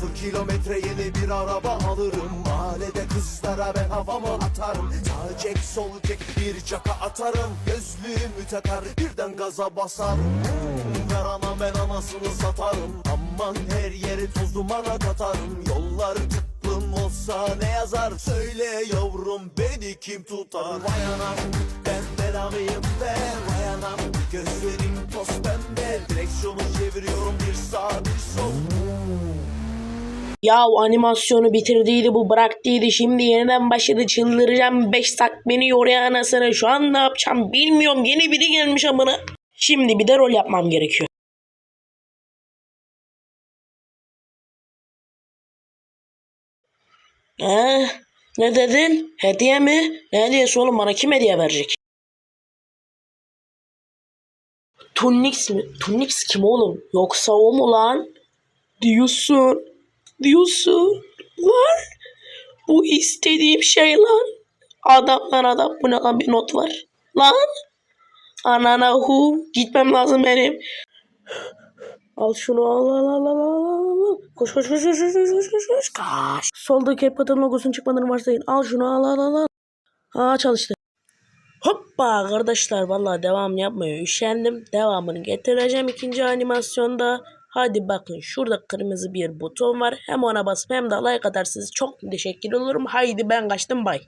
Sıfır kilometre yeni bir araba alırım. Mahallede kızlara ben havamı atarım. Sağ çek sol çek bir çaka atarım. Gözlüğümü takar birden gaza basarım. Ver ana ben anasını satarım. Aman her yeri toz dumana katarım. Yollar tıklım olsa ne yazar? Söyle yavrum beni kim tutar? Vay anam ben belamıyım be. Vay anam gözlerim Ya animasyonu bitirdiydi bu bıraktıydı şimdi yeniden başladı çıldıracağım 5 saat beni yoruyor anasını şu an ne yapacağım bilmiyorum yeni biri gelmiş amına. Şimdi bir de rol yapmam gerekiyor. Ee, ne dedin? Hediye mi? Ne hediyesi oğlum bana kim hediye verecek? Tunnix mi? Tunnix kim oğlum? Yoksa o mu lan? Diyorsun diyorsunlar. Bu istediğim şey lan. Adamlar adam bu ne lan bir not var. Lan. Anana hu gitmem lazım benim. Al şunu al al al al al. al Koş koş koş koş koş koş koş koş. Kaş. Solda CapCut'ın logosunun çıkmadığını varsayın. Al şunu al al al al. Ha çalıştı. Hoppa kardeşler vallahi devam yapmıyor. Üşendim. Devamını getireceğim ikinci animasyonda. Hadi bakın şurada kırmızı bir buton var. Hem ona basıp hem de like atarsınız. Çok teşekkür olurum. Haydi ben kaçtım bay.